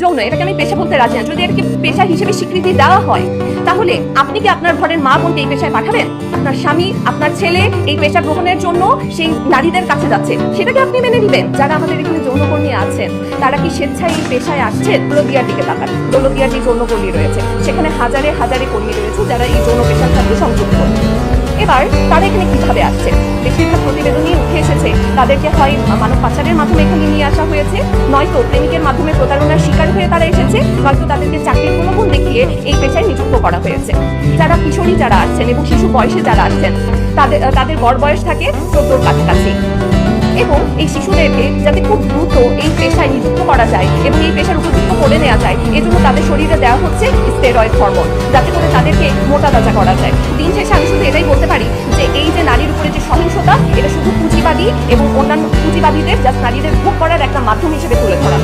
যৌন এটাকে আমি পেশা বলতে রাজি না। যদি এটাকে পেশা হিসেবে স্বীকৃতি দেওয়া হয়, তাহলে আপনি কি আপনার ঘরের মা বোনকে এই পেশায় পাঠাবেন? আপনার স্বামী, আপনার ছেলে এই পেশা গ্রহণের জন্য সেই নারীদের কাছে যাচ্ছে। সেটাকে আপনি মেনে নেবেন। যারা আমাদের এখানে যৌনকর্মী আছেন, তারা কি স্বেচ্ছায় এই পেশায় আসছেন? দৌলদিয়ার দিকে তাকান। দৌলদিয়ার যে যৌনকর্মী রয়েছে, সেখানে হাজারে হাজারে কর্মী রয়েছে যারা এই যৌন পেশার সাথে সংযুক্ত। এবার তারা এখানে কীভাবে আসছে? বেশিরভাগ এসেছে তাদেরকে হয় মানব পাচারের মাধ্যমে এখানে নিয়ে আসা হয়েছে। নয়তো প্রেমিকের মাধ্যমে প্রতারণার শিকার হয়ে তারা এসেছে, নয়তো তাদেরকে চাকরির প্রলোভন দেখিয়ে এই পেশায় নিযুক্ত করা হয়েছে। যারা কিশোরী যারা আসছেন এবং শিশু বয়সে যারা আসছেন তাদের তাদের গড় বয়স থাকে চোদ্দোর কাছাকাছি। এবং এই শিশুদেরকে যাতে খুব দ্রুত এই পেশায় নিযুক্ত করা যায় এবং এই পেশার উপযুক্ত করে নেওয়া যায় এজন্য তাদের শরীরে দেওয়া হচ্ছে স্টেরয়েড হরমোন যাতে করে তাদেরকে মোটা তাজা করা যায়। দিন শেষে আমি শুধু এটাই বলতে পারি যে এই যে নারীর উপরে যে সহিংসতা, এটা শুধু এবং অন্যান্য পুঁজিবাদীদের যা নারীদের ভোগ করার একটা মাধ্যম হিসেবে তুলে ধরা